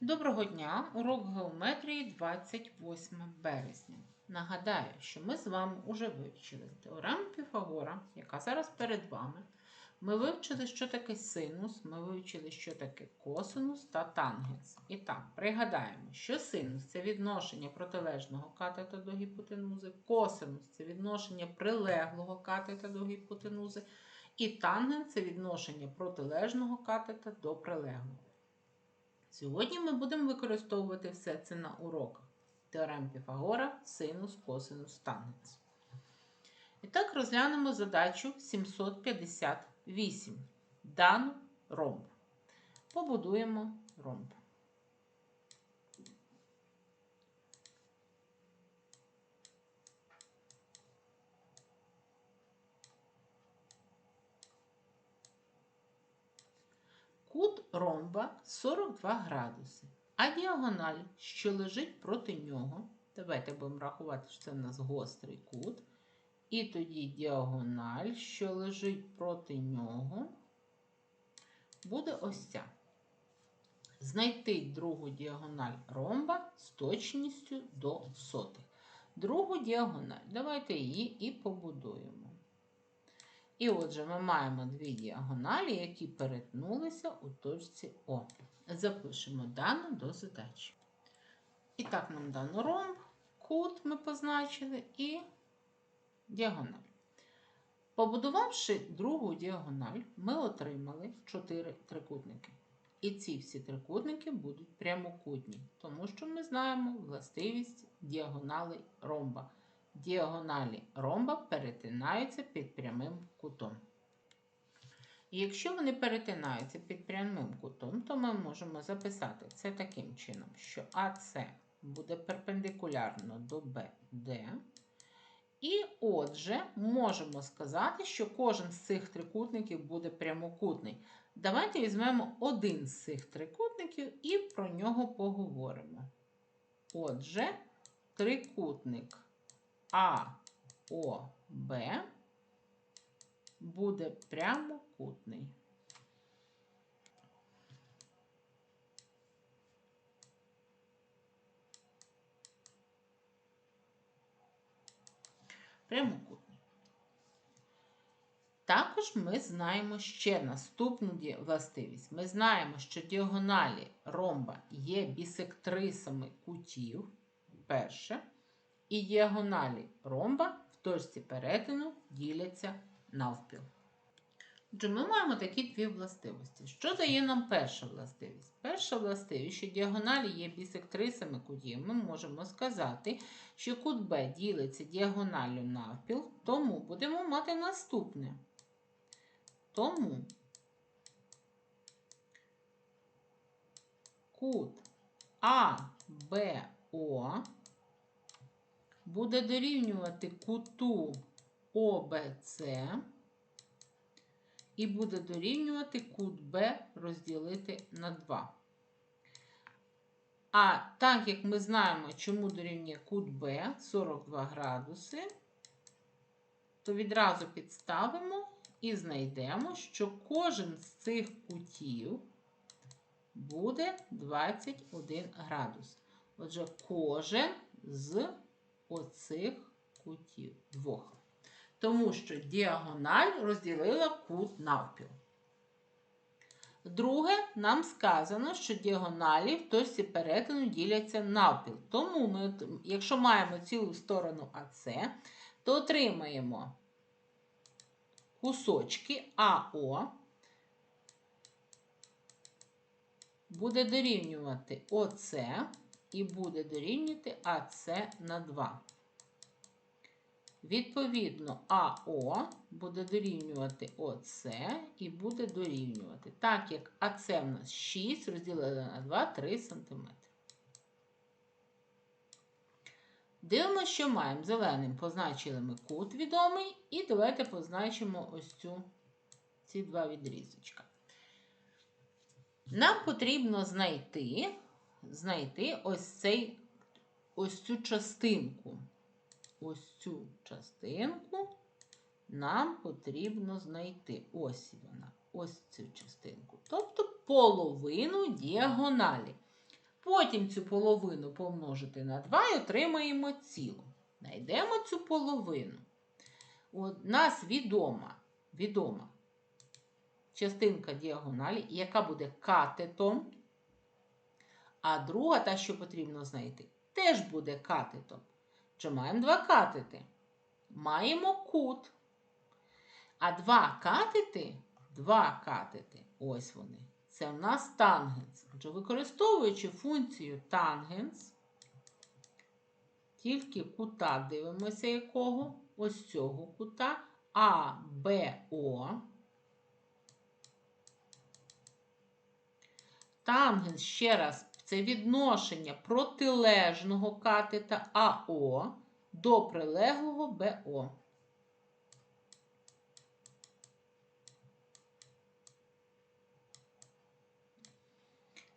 Доброго дня! Урок геометрії 28 березня. Нагадаю, що ми з вами вже вивчили теорему Піфагора, яка зараз перед вами. Ми вивчили, що таке синус, ми вивчили, що таке косинус та тангенс. І так, пригадаємо, що синус це відношення протилежного катета до гіпотенузи, косинус це відношення прилеглого катета до гіпотенузи, і тангенс це відношення протилежного катета до прилеглого. Сьогодні ми будемо використовувати все це на уроках. Теорем Піфагора, синус, косинус, тангенс. І так розглянемо задачу 758. Дану ромб. Побудуємо ромб. Кут ромба 42 градуси, а діагональ, що лежить проти нього, давайте будемо рахувати, що це в нас гострий кут. І тоді діагональ, що лежить проти нього, буде ось ця. Знайти другу діагональ ромба з точністю до сотих. Другу діагональ. Давайте її і побудуємо. І отже, ми маємо дві діагоналі, які перетнулися у точці О. Запишемо дану до задачі. І так, нам дано ромб, кут ми позначили і діагональ. Побудувавши другу діагональ, ми отримали 4 трикутники. І ці всі трикутники будуть прямокутні, тому що ми знаємо властивість діагоналей ромба. Діагоналі ромба перетинаються під прямим кутом. І якщо вони перетинаються під прямим кутом, то ми можемо записати це таким чином, що АС буде перпендикулярно до BD. І отже, можемо сказати, що кожен з цих трикутників буде прямокутний. Давайте візьмемо один з цих трикутників і про нього поговоримо. Отже, трикутник АОБ буде прямокутний. Прямокутний. Також ми знаємо ще наступну властивість. Ми знаємо, що діагоналі ромба є бісектрисами кутів. Перше. І діагоналі ромба в точці перетину діляться навпіл. Отже, ми маємо такі дві властивості. Що дає нам перша властивість? Перша властивість, що діагоналі є бісектрисами кутів, ми можемо сказати, що кут Б ділиться діагоналлю навпіл, тому будемо мати наступне. Тому кут АБО буде дорівнювати куту ОБЦ і буде дорівнювати кут Б розділити на 2. А так як ми знаємо, чому дорівнює кут Б 42 градуси, то відразу підставимо і знайдемо, що кожен з цих кутів буде 21 градус. Отже, кожен з оцих кутів двох. Тому що діагональ розділила кут навпіл. Друге, нам сказано, що діагоналі в точці перетину діляться навпіл. Тому ми, якщо маємо цілу сторону АС, то отримаємо кусочки АО буде дорівнювати ОС і буде дорівнювати АС на 2. Відповідно, АО буде дорівнювати ОС і буде дорівнювати. Так як АС в нас 6, розділили на 2, 3 см. Дивимося, що маємо. Зеленим позначили ми кут відомий, і давайте позначимо ось цю, ці два відрізочка. Нам потрібно знайти, знайти ось, цей, ось цю частинку. Ось цю частинку нам потрібно знайти. Ось вона, ось цю частинку. Тобто половину діагоналі. Потім цю половину помножити на 2 і отримаємо цілу. Знайдемо цю половину. От нас відома, відома частинка діагоналі, яка буде катетом. А друга, та, що потрібно знайти, теж буде катетом. Чи маємо два катети? Маємо кут. А два катети, два катети, ось вони. Це в нас тангенс. Отже, використовуючи функцію тангенс, тільки кута дивимося якого, ось цього кута АБО. Тангенс, ще раз, це відношення протилежного катета АО до прилеглого БО.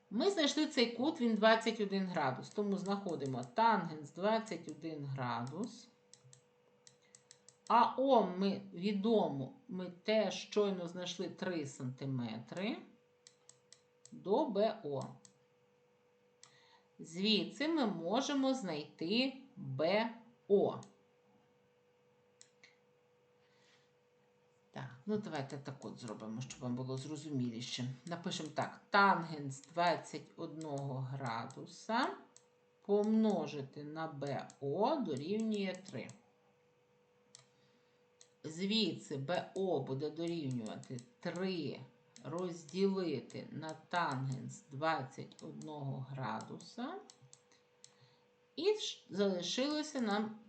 Ми знайшли цей кут, він 21 градус, тому знаходимо тангенс 21 градус. АО ми відомо, ми теж щойно знайшли 3 см до БО. Звідси ми можемо знайти БО. Так, ну давайте так от зробимо, щоб вам було зрозуміліше. Напишемо так: тангенс 21 градуса помножити на БО дорівнює 3. Звідси БО буде дорівнювати 3 розділити на тангенс 21 градуса. І залишилося нам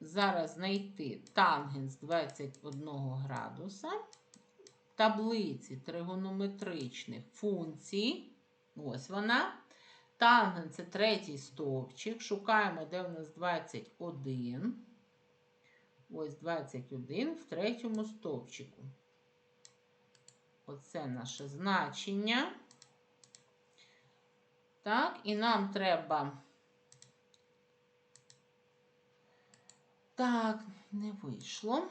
зараз знайти тангенс 21 градуса таблиці тригонометричних функцій. Ось вона. Тангенс це третій стовпчик. Шукаємо, де в нас 21. Ось 21 в третьому стовпчику. Оце наше значення. Так, і нам треба. Так, не вийшло.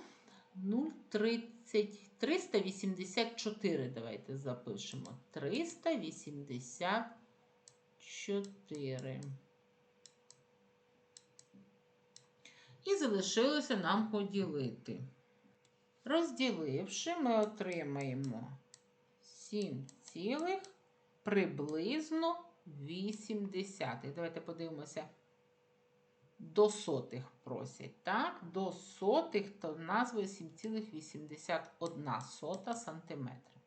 0,30. 384. Давайте запишемо. 384. І залишилося нам поділити. Розділивши, ми отримаємо 7 цілих приблизно 80. Давайте подивимося. До сотих просять. Так, до сотих то назва 7,81 сота сантиметра.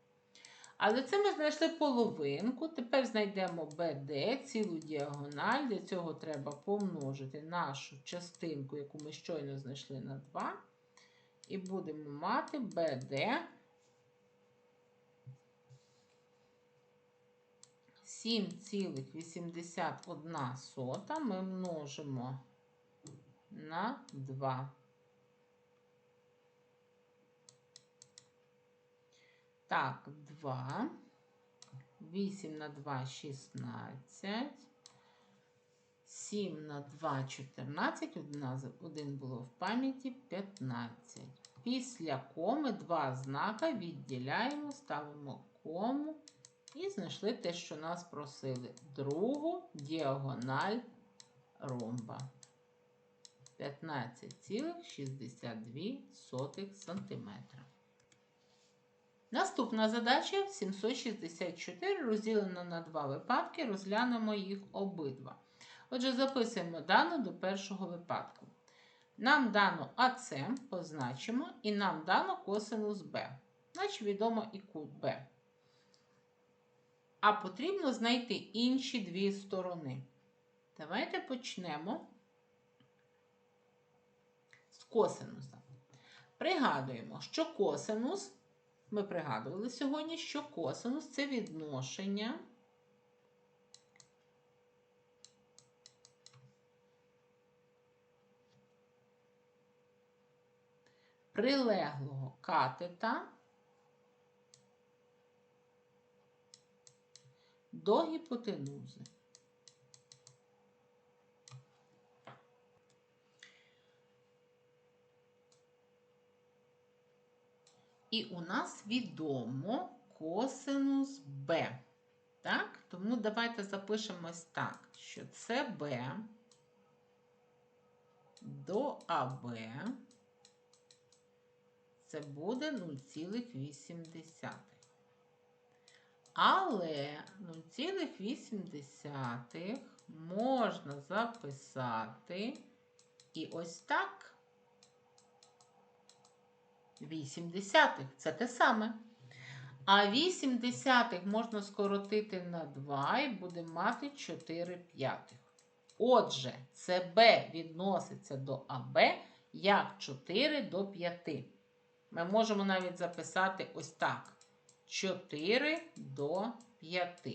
Але це ми знайшли половинку. Тепер знайдемо BD, цілу діагональ. Для цього треба помножити нашу частинку, яку ми щойно знайшли на 2. І будемо мати BD 7,81 ми множимо на 2. Так, 2. 8 на 2 16. 7 на 2 14. Один було в пам'яті 15. Після коми два знака відділяємо, ставимо кому і знайшли те, що нас просили. Другу діагональ ромба. 15,62 см. Наступна задача 764 розділена на два випадки, розглянемо їх обидва. Отже, записуємо дану до першого випадку. Нам дано АС, позначимо, і нам дано косинус Б. Значить, відомо і кут Б. А потрібно знайти інші дві сторони. Давайте почнемо з косинуса. Пригадуємо, що косинус, ми пригадували сьогодні, що косинус це відношення прилеглого катета до гіпотенузи. І у нас відомо косинус Б. Так? Тому давайте запишемо ось так, що СБ до АБ це буде 0,8. Але 0,8 можна записати і ось так. 8 десятих. Це те саме. А 8 десятих можна скоротити на 2 і буде мати 4 п'ятих. Отже, СБ відноситься до АБ як 4 до 5. Ми можемо навіть записати ось так: 4 до 5.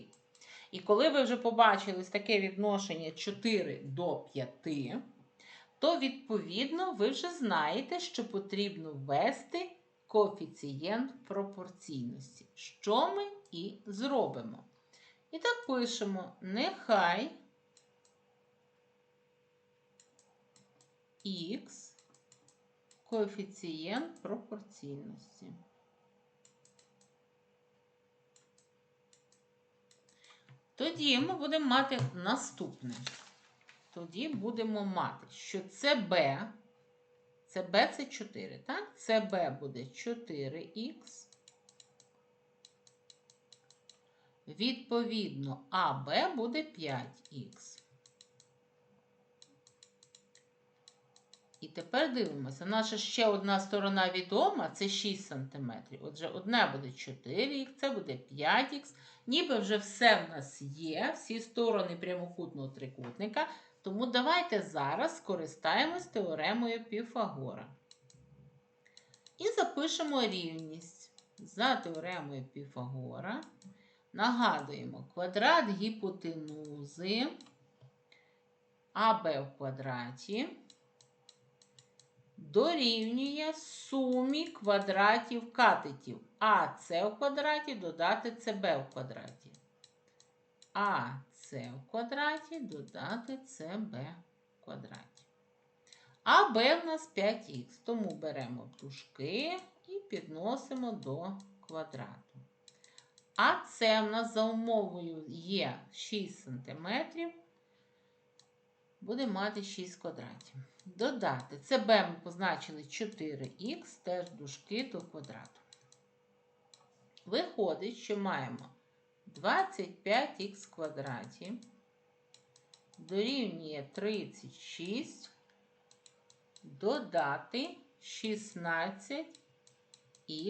І коли ви вже побачили таке відношення 4 до 5, то відповідно ви вже знаєте, що потрібно ввести коефіцієнт пропорційності, що ми і зробимо. І так пишемо: нехай х коефіцієнт пропорційності. Тоді ми будемо мати наступне. Тоді будемо мати, що CB, CB це 4, так? CB буде 4х. Відповідно, АБ буде 5х. І тепер дивимося. Наша ще одна сторона відома це 6 см. Отже, одне буде 4х, це буде 5х. Ніби вже все в нас є, всі сторони прямокутного трикутника. Тому давайте зараз скористаємось теоремою Піфагора. І запишемо рівність за теоремою Піфагора. Нагадуємо, квадрат гіпотенузи АБ в квадраті дорівнює сумі квадратів катетів АС в квадраті додати СБ в квадраті. АС в квадраті додати СБ в квадраті. А Б в нас 5х, тому беремо дужки і підносимо до квадрату. А С в нас за умовою є 6 см, буде мати 6 квадратів. Додати СБ ми позначили 4х, теж дужки до квадрату. Виходить, що маємо 25х квадраті дорівнює 36, додати 16х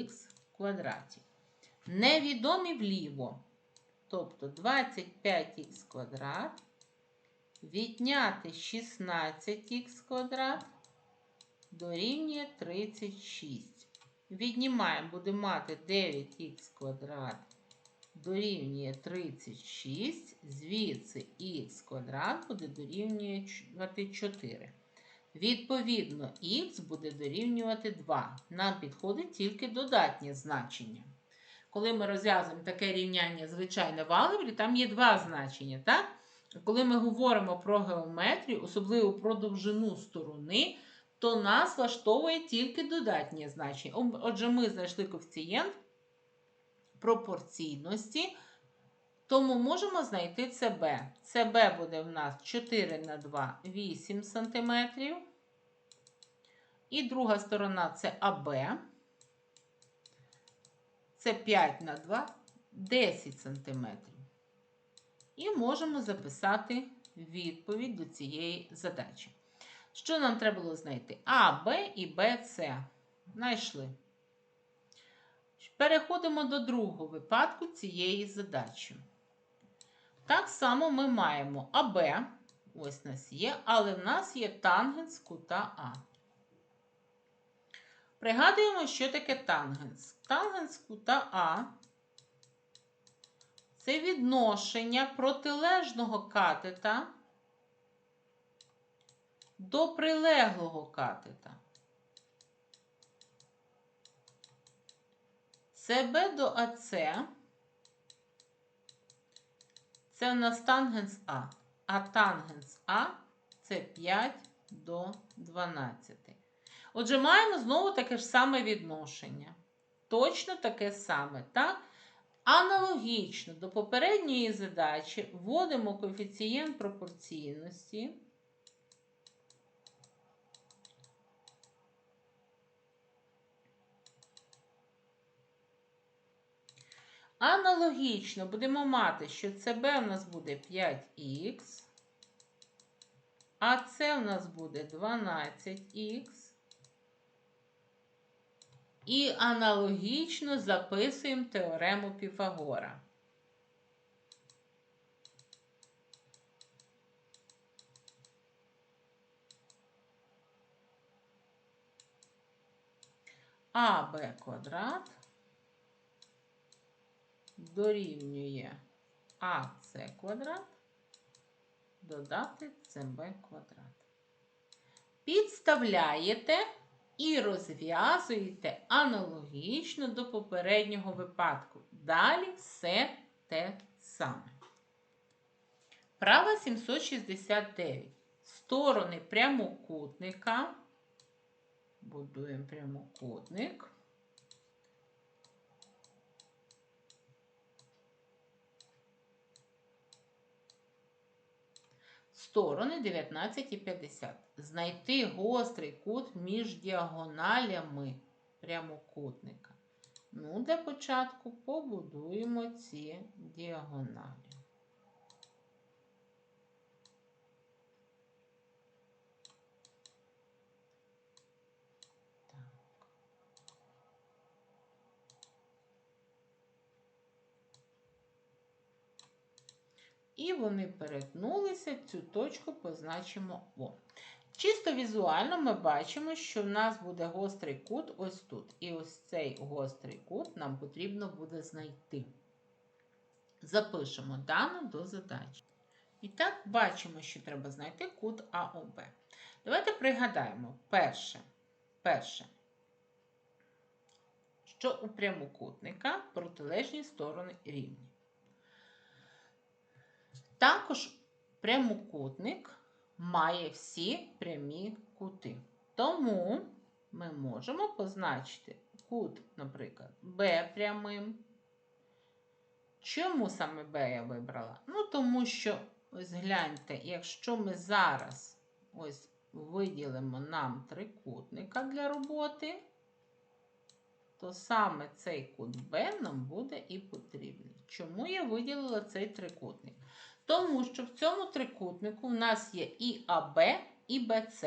в квадраті. Невідомі вліво. Тобто 25х квадрат відняти 16х квадрат дорівнює 36. Віднімаємо, будемо мати 9х квадрат дорівнює 36, звідси х квадрат буде дорівнювати 4. Відповідно, х буде дорівнювати 2. Нам підходить тільки додатнє значення. Коли ми розв'язуємо таке рівняння звичайне в алгебрі, там є два значення. так? Коли ми говоримо про геометрію, особливо про довжину сторони, то нас влаштовує тільки додатнє значення. Отже, ми знайшли коефіцієнт пропорційності, тому можемо знайти CB. CB буде в нас 4 на 2 8 см. І друга сторона це АБ. Це 5 на 2 10 см. І можемо записати відповідь до цієї задачі. Що нам треба було знайти? А, Б і Б, С. Знайшли. Переходимо до другого випадку цієї задачі. Так само ми маємо АБ, ось у нас є, але в нас є тангенс кута А. Пригадуємо, що таке тангенс. Тангенс кута А це відношення протилежного катета до прилеглого катета. СБ до АЦ це в нас тангенс А, а тангенс А це 5 до 12. Отже, маємо знову таке ж саме відношення. Точно таке саме, так? Аналогічно до попередньої задачі вводимо коефіцієнт пропорційності. Аналогічно будемо мати, що CB у нас буде 5х, а це у нас буде 12х. І аналогічно записуємо теорему Піфагора. АБ квадрат дорівнює АС квадрат додати СБ квадрат. Підставляєте і розв'язуєте аналогічно до попереднього випадку. Далі все те саме. Права 769. Сторони прямокутника. Будуємо прямокутник. Сторони 19 і 50. Знайти гострий кут між діагоналями прямокутника. Ну, для початку побудуємо ці діагоналі. І вони перетнулися, цю точку позначимо О. Чисто візуально ми бачимо, що в нас буде гострий кут ось тут. І ось цей гострий кут нам потрібно буде знайти. Запишемо дану до задачі. І так, бачимо, що треба знайти кут АОБ. Давайте пригадаємо перше, перше, що у прямокутника протилежні сторони рівні. Також прямокутник має всі прямі кути. Тому ми можемо позначити кут, наприклад, Б прямим. Чому саме Б я вибрала? Ну, тому що, ось гляньте, якщо ми зараз ось виділимо нам трикутника для роботи, то саме цей кут Б нам буде і потрібний. Чому я виділила цей трикутник? Тому що в цьому трикутнику в нас є і АБ, і БЦ.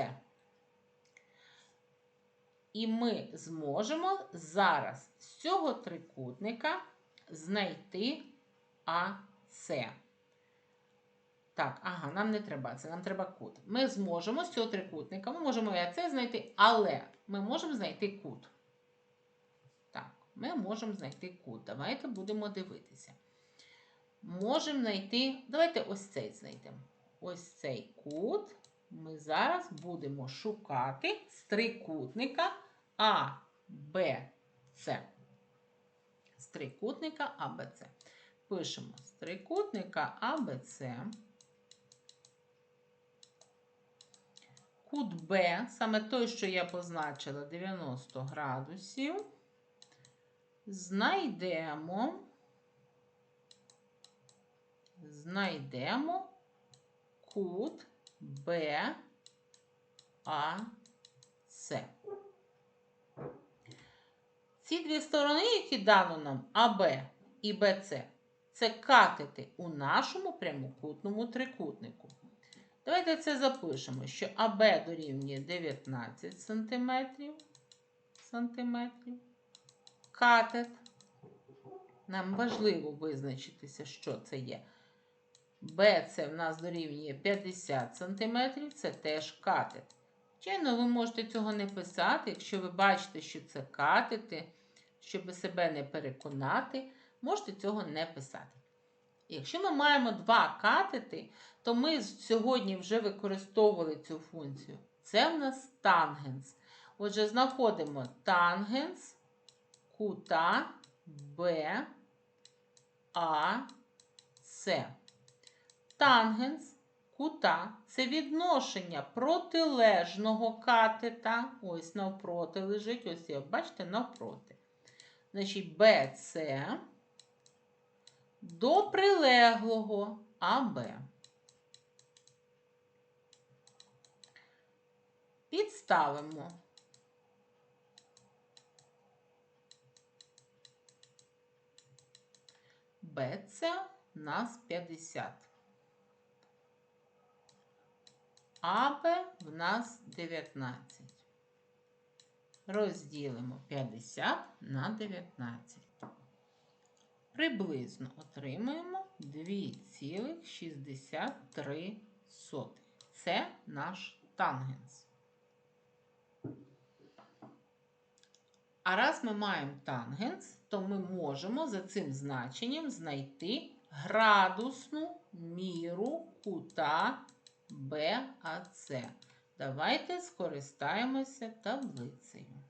І ми зможемо зараз з цього трикутника знайти АС. Так, ага, нам не треба це, нам треба кут. Ми зможемо з цього трикутника, ми можемо і АС знайти, але ми можемо знайти кут. Так, ми можемо знайти кут. Давайте будемо дивитися можемо знайти, давайте ось цей знайдемо. Ось цей кут ми зараз будемо шукати з трикутника А, Б, С. З трикутника А, Б, С. Пишемо з трикутника А, Б, С. Кут Б, саме той, що я позначила 90 градусів, знайдемо знайдемо кут БАС. Ці дві сторони, які дано нам АБ і БЦ, це катети у нашому прямокутному трикутнику. Давайте це запишемо, що АБ дорівнює 19 см, сантиметрів. Катет. Нам важливо визначитися, що це є. Б це в нас дорівнює 50 см, це теж катет. Звичайно, ви можете цього не писати, якщо ви бачите, що це катети, щоб себе не переконати, можете цього не писати. Якщо ми маємо два катети, то ми сьогодні вже використовували цю функцію. Це в нас тангенс. Отже, знаходимо тангенс кута Б, А, С. Тангенс кута це відношення протилежного катета. Ось навпроти лежить, ось як бачите, навпроти. Значить, BC до прилеглого АБ. Підставимо. БЦ у нас 50. АБ в нас 19. Розділимо 50 на 19. Приблизно отримаємо 2,63. Це наш тангенс. А раз ми маємо тангенс, то ми можемо за цим значенням знайти градусну міру кута БАЦ. Давайте скористаємося таблицею.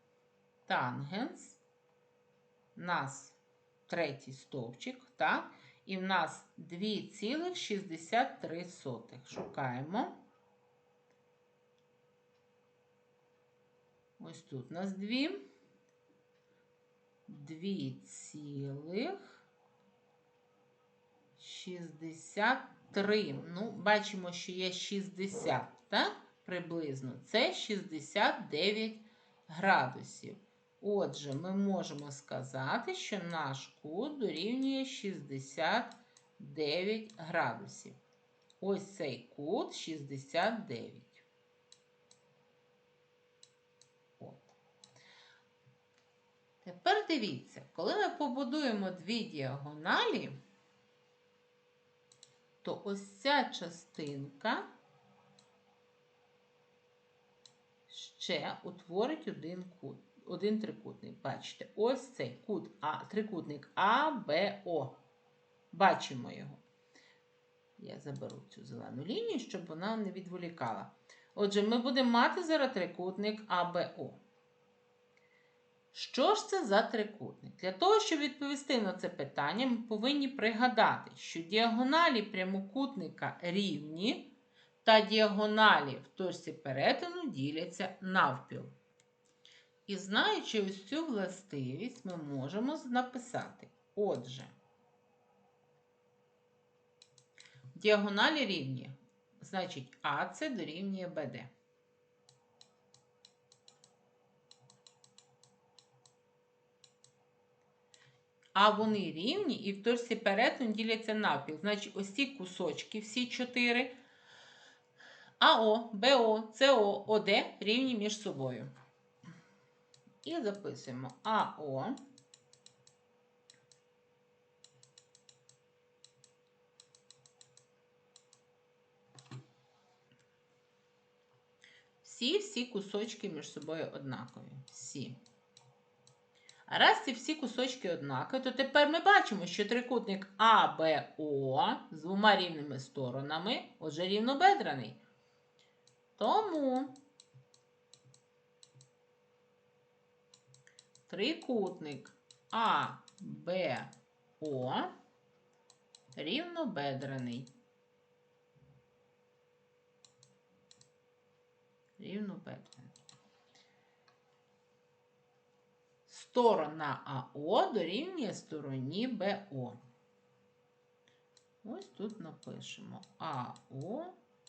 Тангенс у нас третій стовпчик, так? І в нас 2,63. Шукаємо. Ось тут у нас 2. 2,63. Ну, бачимо, що є 60, так? Приблизно. Це 69 градусів. Отже, ми можемо сказати, що наш кут дорівнює 69 градусів. Ось цей кут 69. От. Тепер дивіться, коли ми побудуємо дві діагоналі, то ось ця частинка ще утворить один кут один трикутник. Бачите, ось цей кут А, трикутник А, Б. Бачимо його. Я заберу цю зелену лінію, щоб вона не відволікала. Отже, ми будемо мати зараз трикутник АБО. Що ж це за трикутник? Для того, щоб відповісти на це питання, ми повинні пригадати, що діагоналі прямокутника рівні та діагоналі в точці перетину діляться навпіл. І знаючи ось цю властивість, ми можемо написати. Отже, діагоналі рівні, значить, АЦ дорівнює БД. А вони рівні і в точці перетину діляться навпіл. Значить, ось ці кусочки, всі чотири, АО, БО, СО, ОД рівні між собою. І записуємо АО. Всі-всі кусочки між собою однакові. Всі. Раз ці всі кусочки однакові, то тепер ми бачимо, що трикутник АБО з двома рівними сторонами, отже, рівнобедраний. Тому трикутник АБО рівнобедрений. Рівнобедрений. Сторона АО дорівнює стороні БО. Ось тут напишемо АО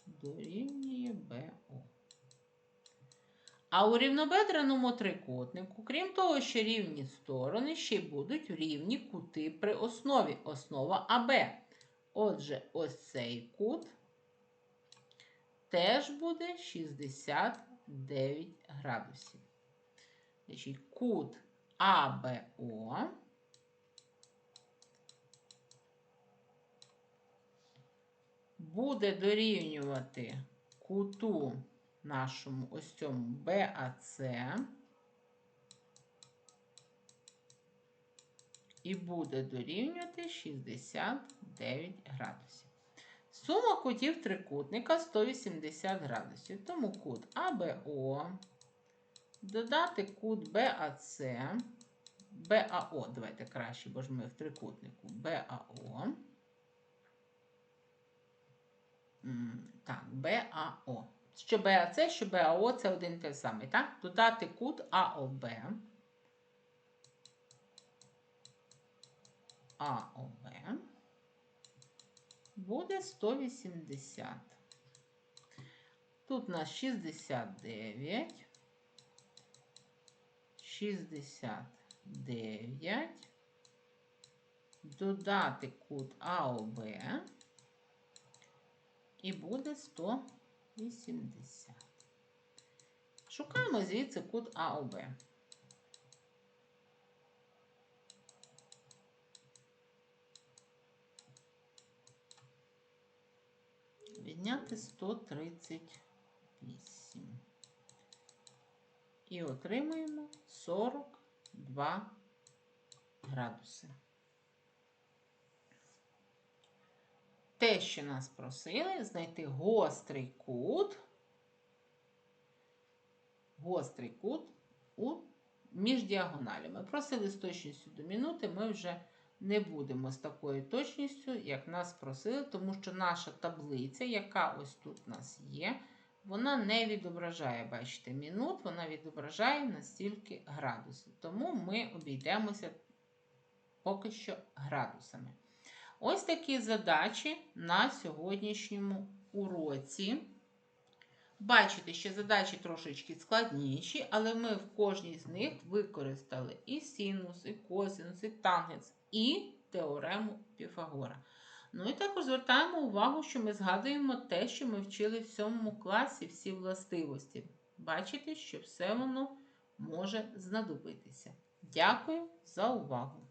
дорівнює БО. А у рівнобедреному трикутнику, крім того, що рівні сторони, ще й будуть рівні кути при основі, основа АБ. Отже, ось цей кут теж буде 69 градусів. Значить, кут АБО буде дорівнювати куту нашому ось цьому БАЦ і буде дорівнювати 69 градусів. Сума кутів трикутника 180 градусів. Тому кут АБО, додати кут БАЦ, БАО, давайте краще, бо ж ми в трикутнику БАО. Так, БАО. Що БАЦ, що БАО це один той самий, так? Додати кут АОБ. АОБ. буде 180. Тут у нас 69. 69. Додати кут АОБ. І буде 180. Шукаємо звідси кут АОБ. Відняти 138. І отримуємо 42 градуси. Те, що нас просили, знайти гострий кут, гострий кут у між діагоналями. Просили з точністю до минути, ми вже не будемо з такою точністю, як нас просили, тому що наша таблиця, яка ось тут у нас є, вона не відображає, бачите, мінут, вона відображає настільки градусів. Тому ми обійдемося поки що градусами. Ось такі задачі на сьогоднішньому уроці. Бачите, що задачі трошечки складніші, але ми в кожній з них використали і синус, і косинус, і тангенс, і теорему Піфагора. Ну і також звертаємо увагу, що ми згадуємо те, що ми вчили в сьомому класі, всі властивості. Бачите, що все воно може знадобитися. Дякую за увагу!